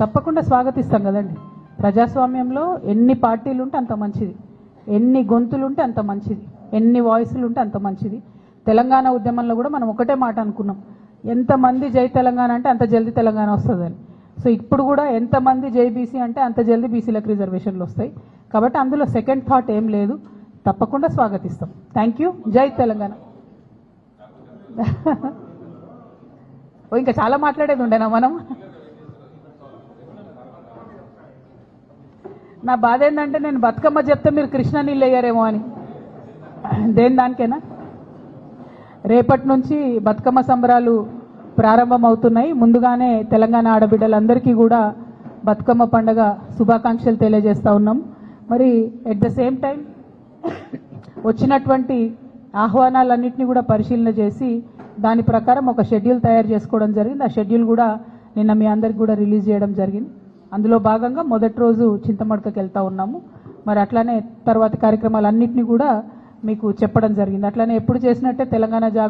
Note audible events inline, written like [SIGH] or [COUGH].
తప్పకుండా స్వాగతిస్తాం కదండి. ప్రజాస్వామ్యంలో ఎన్ని పార్టీలు ఉంటే అంత మంచిది. ఎన్ని గొంతులు ఉంటే అంత మంచిది. ఎన్ని వాయిస్లు ఉంటే అంత మంచిది. తెలంగాణ ఉద్యమంలో కూడా మనం ఒకటే మాట అనుకున్నాం. ఎంతమంది జై తెలంగాణ అంటే అంత జల్దీ తెలంగాణ వస్తుందని. సో ఇప్పుడు కూడా ఎంతమంది జై బీసీ అంటే అంత జల్దీ బీసీలకు రిజర్వేషన్లు వస్తాయి. కాబట్టి అందులో సెకండ్ థాట్ ఏం లేదు. తప్పకుండా స్వాగతిస్తాం. థ్యాంక్ యూ జై తెలంగాణ. [LAUGHS] ఓ ఇంకా చాలా మాట్లాడేది ఉండేనా మనం? నా బాధ ఏంటంటే నేను బతుకమ్మ చెప్తే మీరు కృష్ణ నీళ్ళు వేయరేమో అని. దేని దానికేనా? రేపటి నుంచి బతుకమ్మ సంబరాలు ప్రారంభమవుతున్నాయి. ముందుగానే తెలంగాణ ఆడబిడ్డలందరికీ కూడా బతుకమ్మ పండగ శుభాకాంక్షలు తెలియజేస్తూ ఉన్నాం. మరి ఎట్ ద సేమ్ టైం వచ్చినటువంటి ఆహ్వానాలన్నింటినీ కూడా పరిశీలన చేసి దాని ప్రకారం ఒక షెడ్యూల్ తయారు చేసుకోవడం జరిగింది. ఆ షెడ్యూల్ కూడా నిన్న మీ అందరికి కూడా రిలీజ్ చేయడం జరిగింది. అందులో భాగంగా మొదటి రోజు చింతమడకకి వెళ్తూ ఉన్నాము. మరి అట్లానే తర్వాత కార్యక్రమాలన్నింటినీ కూడా మీకు చెప్పడం జరిగింది. అట్లానే ఎప్పుడు చేసినట్టే తెలంగాణ జాగ